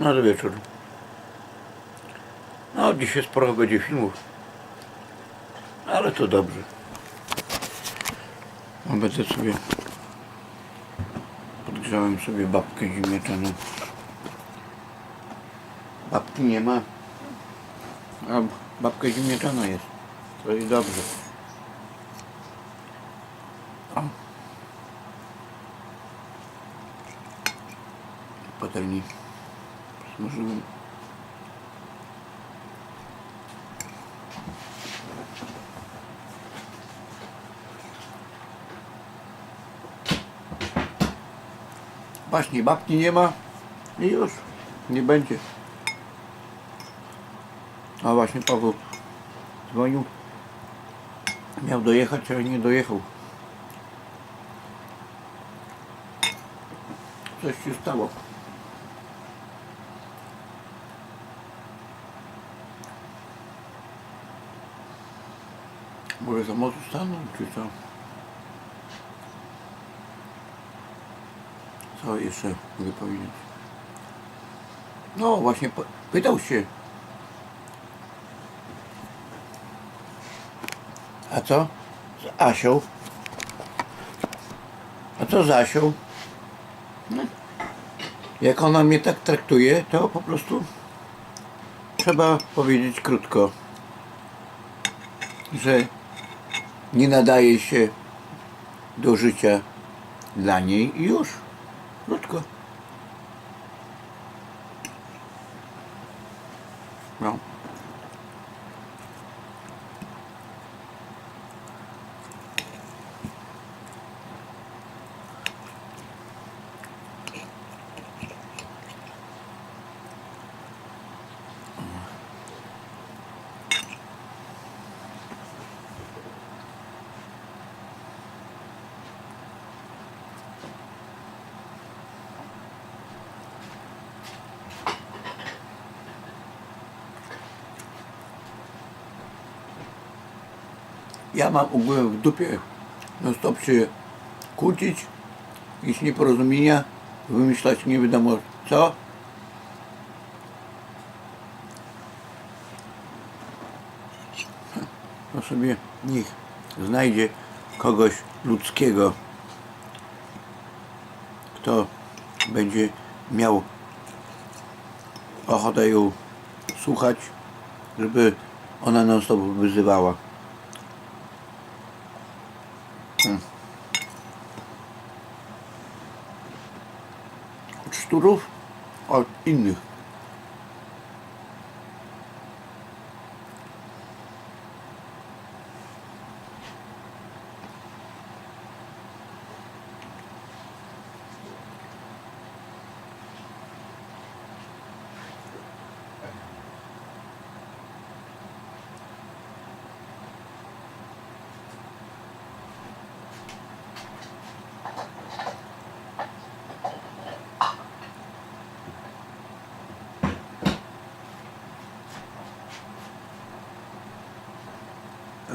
na wieczór. No, dzisiaj sporo będzie filmów. Ale to dobrze. No, Będę sobie... Podgrzałem sobie babkę ziemniaczaną. Babki nie ma. A babka ziemniaczana jest. To jest dobrze. O. Patelni smażyłem. Właśnie babki nie ma i już nie będzie. A właśnie Paweł dzwonił. Miał dojechać, ale nie dojechał. Coś się stało. Może za mocno stanął, czy co? Co jeszcze mogę powiedzieć? No właśnie, pytał się. A co? Z Asią? A co z Asią? No. Jak ona mnie tak traktuje, to po prostu trzeba powiedzieć krótko, że nie nadaje się do życia dla niej i już. Krótko. No. Ja mam ogółem w dupie no stop się kłócić, jakieś nieporozumienia, wymyślać nie wiadomo co. No sobie niech znajdzie kogoś ludzkiego, kto będzie miał ochotę ją słuchać, żeby ona non stop wyzywała. Od szczurów, od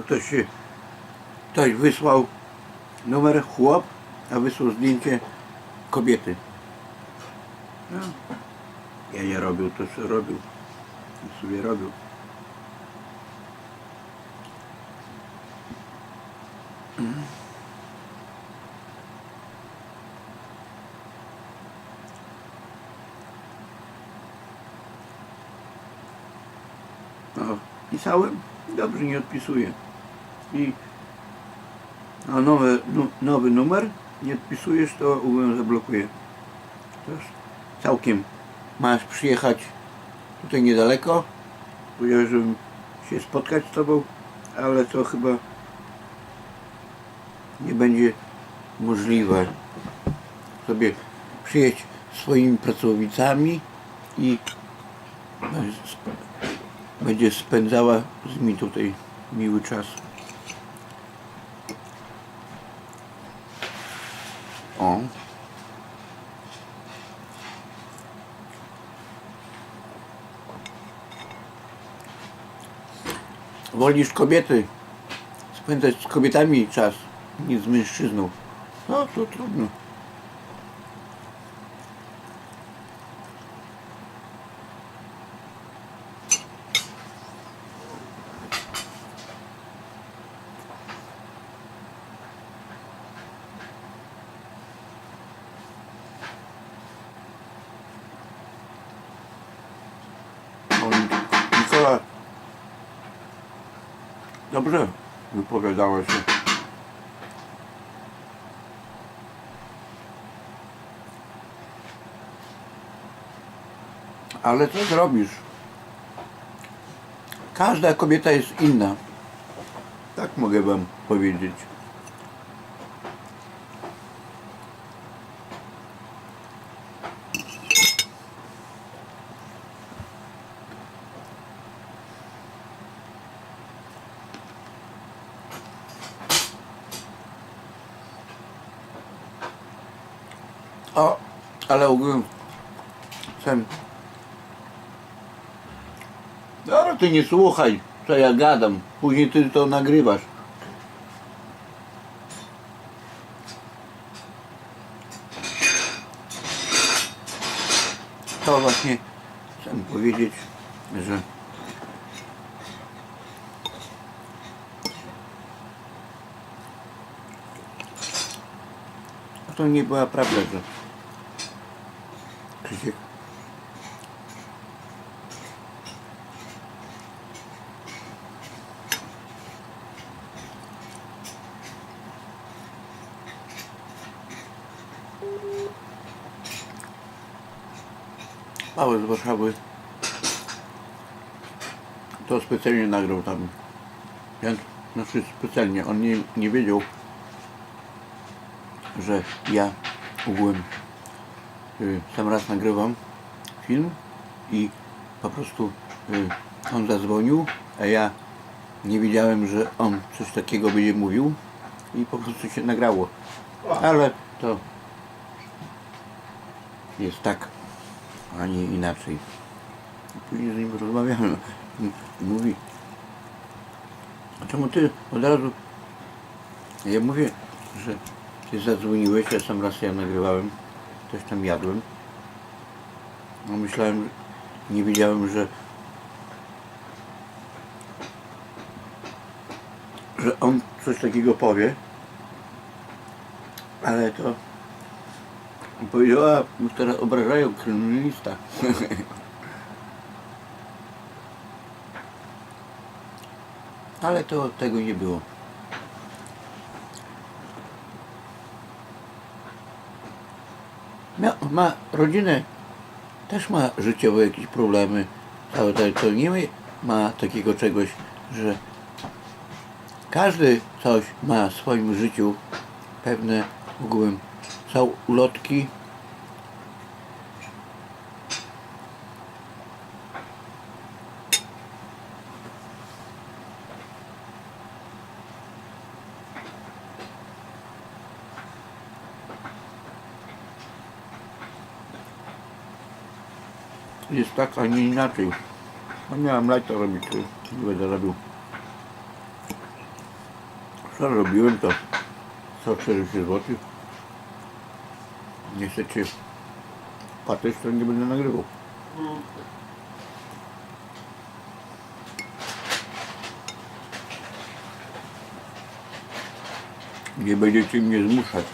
ktoś ktoś wysłał numer chłop, a wysłał zdjęcie kobiety. No. Ja nie robił, to co robił. I sobie robił. No, pisałem, dobrze nie odpisuję. I a nowy, nowy numer nie odpisujesz, to ogólnie zablokuję. To już całkiem masz przyjechać tutaj niedaleko. Powiedziałem, żebym się spotkać z tobą, ale to chyba nie będzie możliwe. Sobie przyjedź swoimi pracownicami i będzie spędzała z nimi tutaj miły czas. Wolisz kobiety, spędzać z kobietami czas, niż z mężczyzną. No to trudno. Dobrze wypowiadała się. Ale co zrobisz? Każda kobieta jest inna. Tak mogę wam powiedzieć. O, ale ogółem sam. Dobra, ty nie słuchaj, co ja gadam. Później ty to nagrywasz. To właśnie chcę powiedzieć, że to nie była prawda, że Krzysiek Mały z Warszawy to specjalnie nagrał tam. Ja, znaczy specjalnie, on nie, nie wiedział, że ja ogółem sam raz nagrywam film i po prostu y, on zadzwonił, a ja nie wiedziałem, że on coś takiego będzie mówił i po prostu się nagrało. Ale to jest tak, a nie inaczej. Później z nim rozmawiałem. Mówi, a czemu ty od razu... Ja mówię, że ty zadzwoniłeś, ja sam raz ja nagrywałem, też tam jadłem. No myślałem, nie wiedziałem, że że on coś takiego powie, ale to powiedziała, teraz obrażają kryminalista. ale to tego nie było. Ma rodzinę, też ma życiowe jakieś problemy, całe to, nie ma- ma takiego czegoś, że każdy coś ma w swoim życiu, pewne ogółem są ulotki, jest tak, a nie inaczej. No miałem lajta robić, nie będę robił. Co robiłem to 140 zł. Nie chcecie patrzeć, to nie będę nagrywał. Nie będziecie mnie zmuszać.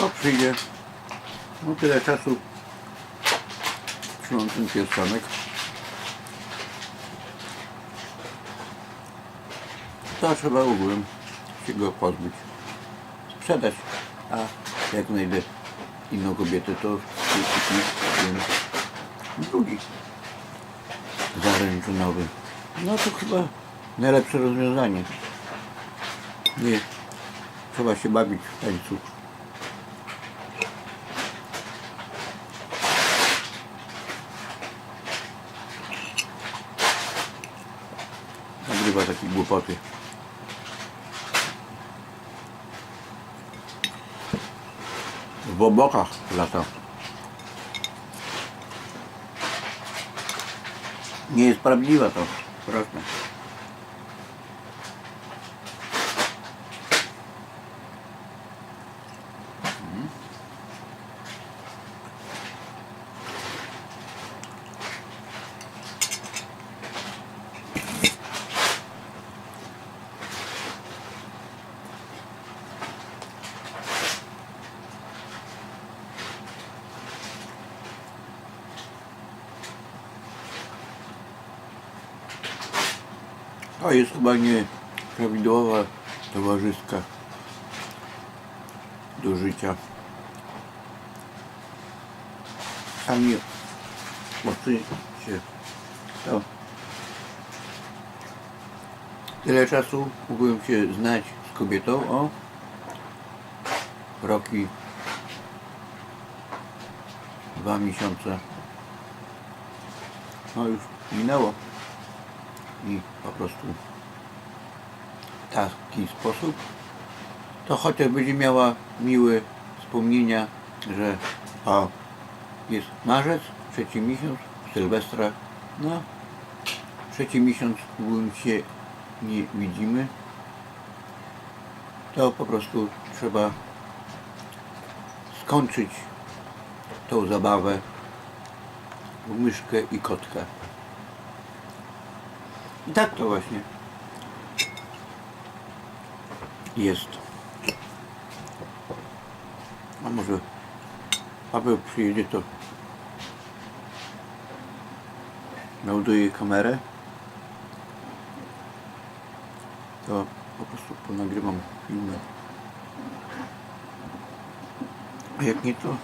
No przyjdzie. No tyle czasu trzymam ten pierścionek. To trzeba ogółem się go pozbyć. Sprzedać. A jak znajdę inną kobietę, to kupi ten drugi zaręczynowy. No to chyba najlepsze rozwiązanie. Nie trzeba się bawić w tańcu. Takie głupoty. W obokach lata. Nie jest prawdziwa to. Proste. To jest chyba nie prawidłowa towarzyska do życia. Sami się to. Tyle czasu mógłbym się znać z kobietą o. Roki. Dwa miesiące. No już minęło i po prostu w taki sposób. To chociaż będzie miała miłe wspomnienia, że o, jest marzec, trzeci miesiąc, Sylwestra, no trzeci miesiąc długo się nie widzimy, to po prostu trzeba skończyć tą zabawę w myszkę i kotka. I tak to właśnie jest. A może Paweł przyjedzie to naładuje kamerę to po prostu ponagrywam filmy a jak nie to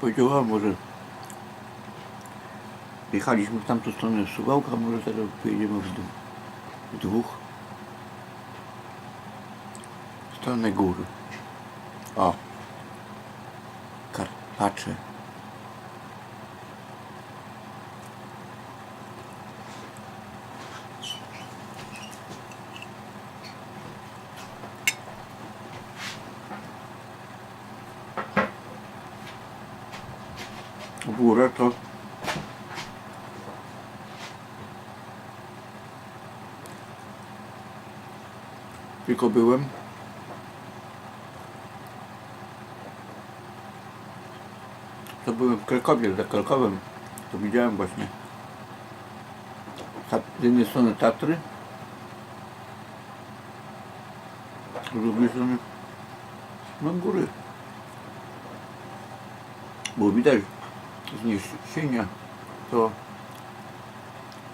powiedziała może Jechaliśmy w tamtą stronę Suwałka, może teraz pojedziemy w, dół, w dwóch. W stronę góry. O. Karpacze. Górę to tylko byłem. To byłem w Krakowie, za Krakowem. To widziałem właśnie. Z jednej strony Tatry, z drugiej strony no góry. Było widać zniesienia, to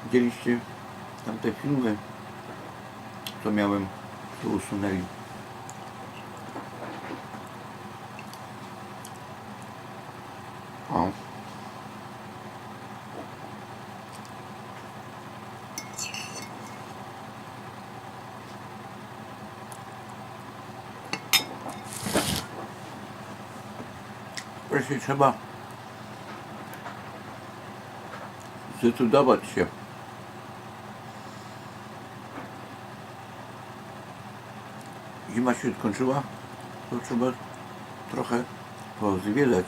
widzieliście tamte filmy, co miałem to usunęli. O. Wreszcie trzeba zdecydować się. zima się skończyła, to trzeba trochę pozwiedzać.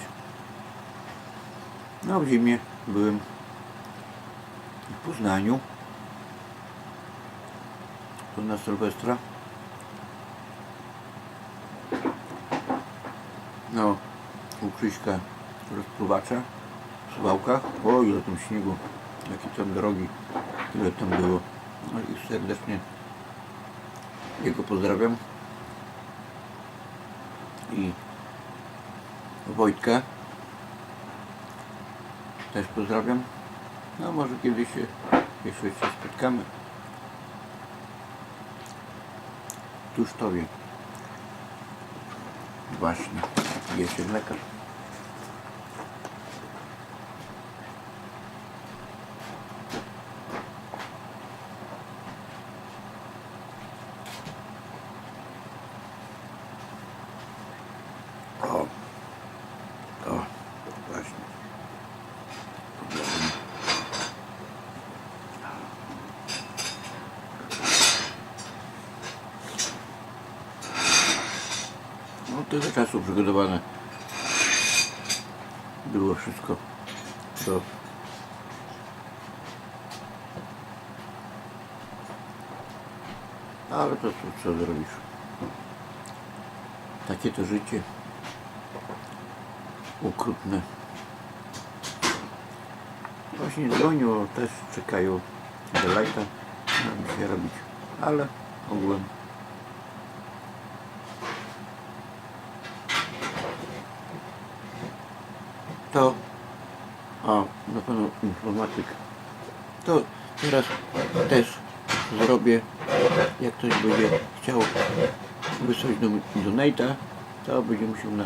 No w zimie byłem w Poznaniu. To na Sylwestra. No, u Krzyśka rozpływacza w Suwałkach. O, ile tam śniegu, jakie tam drogi, ile tam było. No i serdecznie jego pozdrawiam. I Wojtka też pozdrawiam. No może kiedyś się jeszcze się spotkamy. Tuż tobie właśnie jest lekarz O, o, właśnie. Pozdrawiam. No tyle czasu przygotowane. Było wszystko do ale to co, co zrobisz? Takie to życie okrutne. Właśnie dzwonią, też czekają do lajta, mam się robić, ale ogółem informatyk. To teraz też zrobię, jak ktoś będzie chciał wysłać do donate'a, to będzie musiał na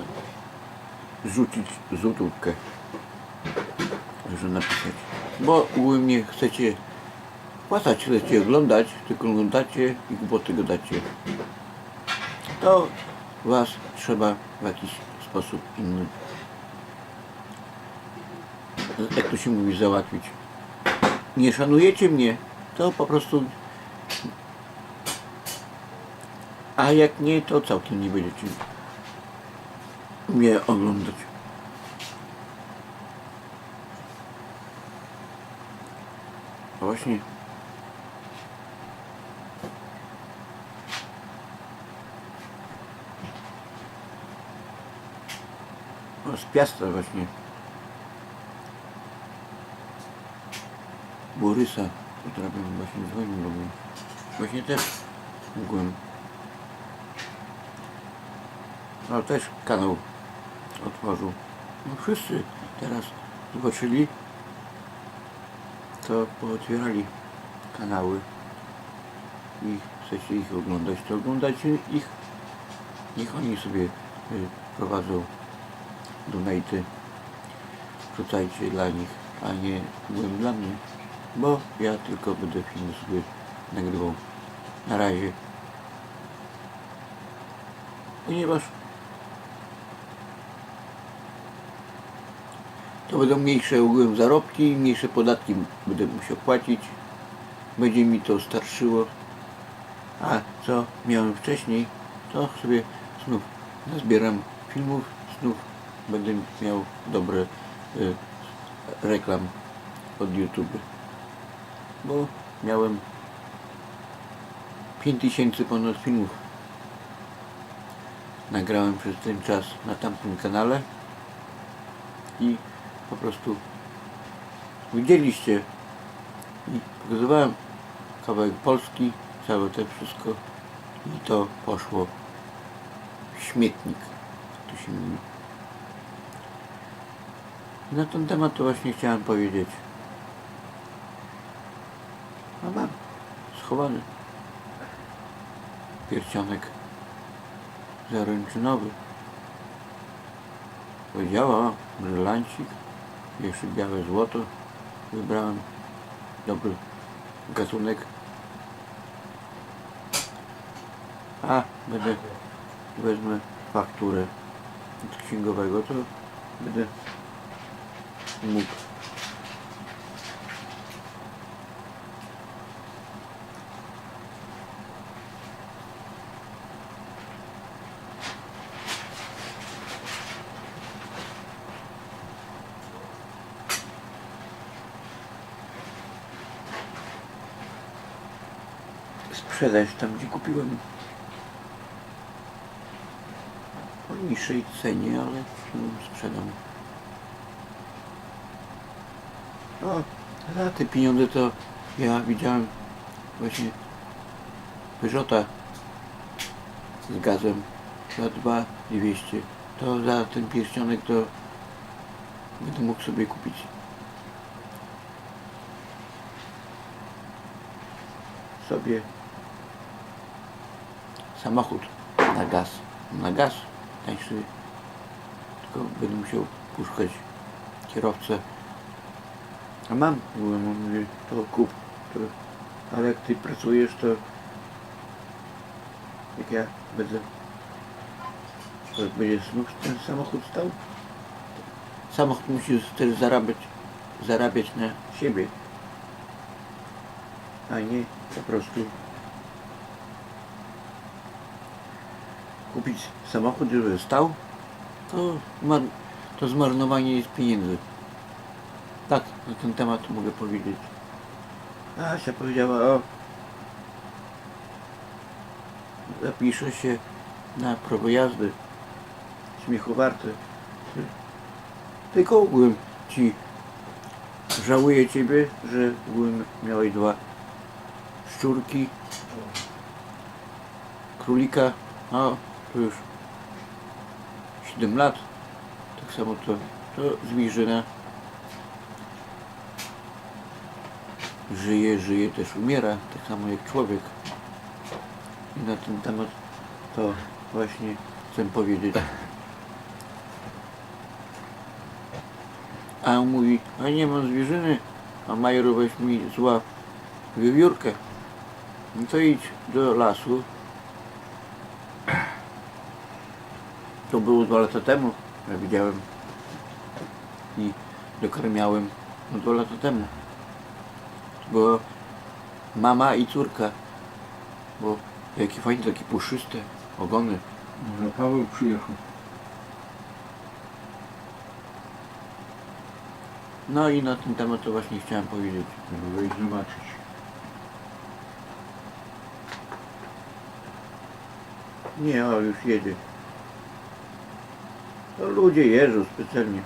rzucić złotówkę, że napisać. Bo u mnie chcecie płacać, chcecie oglądać, tylko oglądacie i głupoty gadacie. To was trzeba w jakiś sposób inny, jak to się mówi, załatwić. Nie szanujecie mnie, to po prostu a jak nie, to całkiem nie będziecie mnie oglądać. Właśnie. Z Piasta właśnie. Borysa, która bym właśnie dzwonił mnie. Właśnie też mógłbym. No też kanał otworzył. No wszyscy teraz zobaczyli, to pootwierali kanały i chcecie ich oglądać, to oglądajcie ich. Niech oni sobie y, prowadzą donaty. Wrzucajcie dla nich, a nie byłem dla mnie. Bo ja tylko będę filmy sobie nagrywał. Na razie. Ponieważ to będą mniejsze ogółem zarobki, mniejsze podatki będę musiał płacić. Będzie mi to starszyło. A co miałem wcześniej, to sobie znów nazbieram filmów, znów będę miał dobre y, reklam od YouTube. Bo miałem 5000 ponad filmów. Nagrałem przez ten czas na tamtym kanale i po prostu widzieliście i pokazywałem kawałek Polski, całe to wszystko i to poszło w śmietnik, to się mówi. Na ten temat to właśnie chciałem powiedzieć. A mam schowany pierścionek zaręczynowy. Powiedziała, brylancik, jeszcze białe złoto. Wybrałem dobry gatunek. A będę wezmę fakturę od księgowego, to będę mógł sprzedać tam, gdzie kupiłem. Po niższej cenie, ale ją sprzedam. O, za te pieniądze to ja widziałem właśnie Peugeota z gazem za 2200. To za ten pierścionek to będę mógł sobie kupić. sobie samochód na gaz. Na gaz tańszy. Tylko będę musiał puszczać kierowcę. A mam, byłem, on mówi, to kup. To, ale jak ty pracujesz, to jak ja będę to będzie znów ten samochód stał? Samochód musi też zarabiać, zarabiać na siebie, a nie po prostu kupić samochód, żeby stał, to, to zmarnowanie jest pieniędzy. Tak, na ten temat mogę powiedzieć. Asia powiedziała, o, zapiszę się na prawo jazdy. Śmiechu warte. Tylko ogółem ci żałuję ciebie, że ogółem miałeś dwa szczurki, królika, no to już 7 lat, tak samo to, to zwierzyna. żyje, żyje, też umiera, tak samo jak człowiek. I na ten temat to właśnie chcę powiedzieć. A on mówi, a nie mam zwierzyny, a Major weź mi złap wiewiórkę. No to idź do lasu. To było dwa lata temu, ja widziałem i dokarmiałem no dwa lata temu. Bo mama i córka, bo jakie fajne, takie puszyste ogony. Może Paweł przyjechał. No i na ten temat to właśnie chciałem powiedzieć. Żeby wejść zobaczyć. Nie, o już jedzie. To ludzie jeżdżą specjalnie.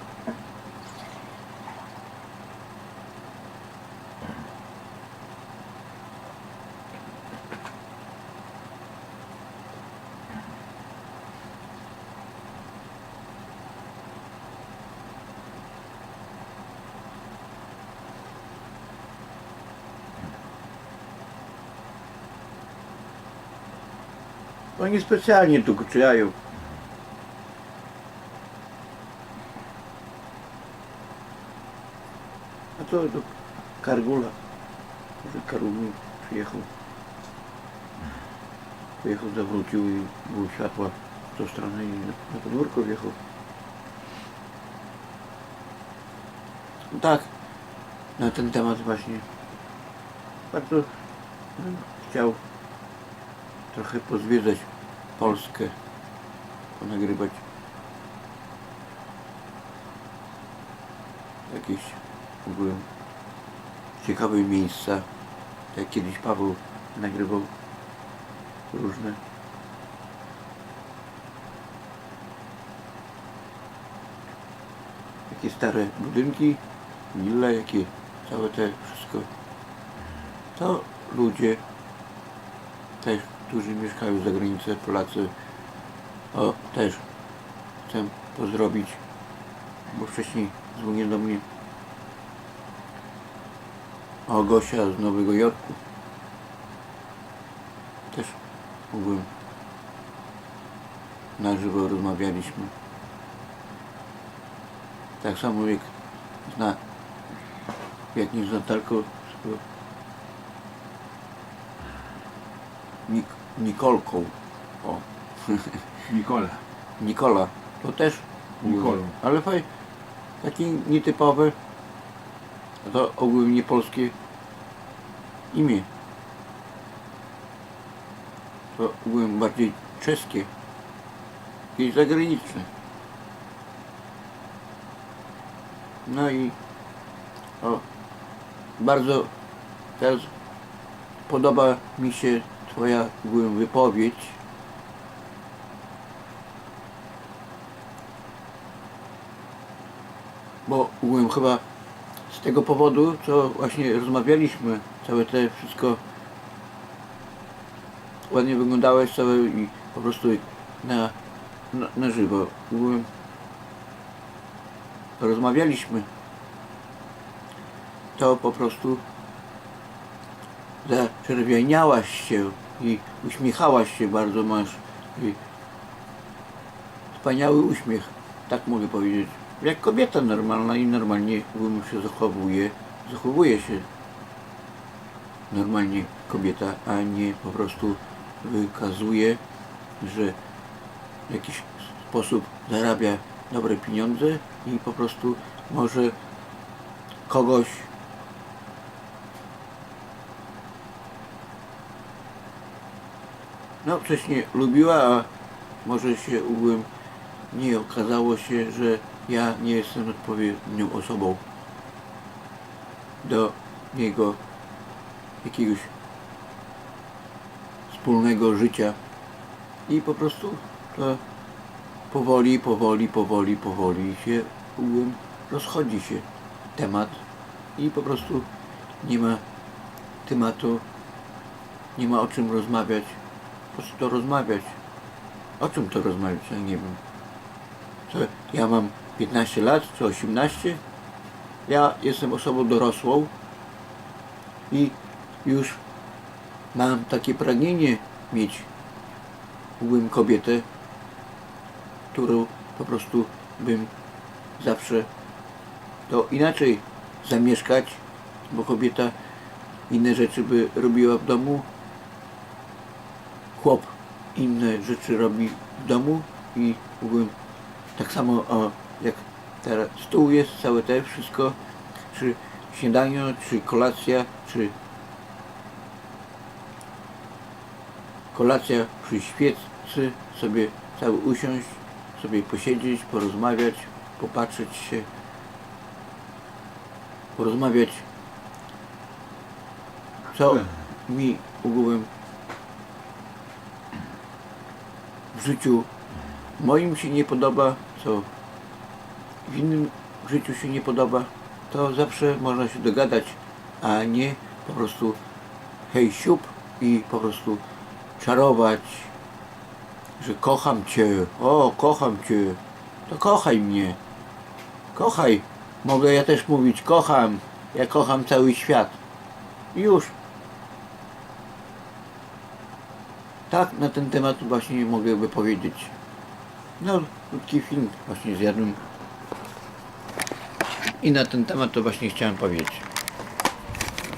Oni specjalnie tu kuczają. A to do Kargula. Może Kargul przyjechał. Pojechał, zawrócił i było światła w tą stronę i na, na podwórko wjechał. No tak, na ten temat właśnie bardzo bym chciał trochę pozwiedzać Polskę, ponagrywać jakieś w ogóle ciekawe miejsca, jak kiedyś Paweł nagrywał różne. Jakie stare budynki, wille, jakie całe te wszystko. To ludzie też, którzy mieszkają za granicą, Polacy, o, też chcę pozdrowić, bo wcześniej dzwonił do mnie o Gosia z Nowego Jorku. Też mogłem na żywo rozmawialiśmy. Tak samo jak zna, jak nie z- Nik Nikolką. O, Nikola. Nikola. To też Nikolą. Ale faj, taki nietypowy, a to ogólnie polskie imię. To ogólnie bardziej czeskie i zagraniczne. No i o, bardzo teraz podoba mi się Twoja ogólnie wypowiedź. Bo ogólnie chyba tego powodu, co właśnie rozmawialiśmy, całe te wszystko ładnie wyglądałeś całe i po prostu na, na, na żywo. Rozmawialiśmy. To po prostu zaczerwieniałaś się i uśmiechałaś się bardzo masz i wspaniały uśmiech, tak mogę powiedzieć. Jak kobieta normalna i normalnie ogólnie się zachowuje, zachowuje się normalnie kobieta, a nie po prostu wykazuje, że w jakiś sposób zarabia dobre pieniądze i po prostu może kogoś no wcześniej lubiła, a może się ugłem nie okazało się, że ja nie jestem odpowiednią osobą do jego jakiegoś wspólnego życia. I po prostu to powoli, powoli, powoli, powoli się ugłem rozchodzi się temat i po prostu nie ma tematu, nie ma o czym rozmawiać, po co to rozmawiać, o czym to rozmawiać, ja nie wiem. Co, ja mam 15 lat, czy 18? Ja jestem osobą dorosłą I już mam takie pragnienie mieć byłem kobietę, którą po prostu bym zawsze to inaczej zamieszkać, bo kobieta inne rzeczy by robiła w domu, chłop inne rzeczy robi w domu i mógłbym tak samo o, jak teraz stół jest, całe te wszystko, czy śniadanie, czy kolacja, czy kolacja przy świecy, sobie cały usiąść, sobie posiedzieć, porozmawiać, popatrzeć się, porozmawiać, co mi ogółem w życiu moim się nie podoba, co w innym życiu się nie podoba, to zawsze można się dogadać, a nie po prostu hej siup i po prostu czarować, że kocham Cię, o kocham Cię, to kochaj mnie, kochaj, mogę ja też mówić kocham, ja kocham cały świat, już. Tak, na ten temat właśnie mogę powiedzieć. No, krótki film właśnie zjadłem. I na ten temat to właśnie chciałem powiedzieć.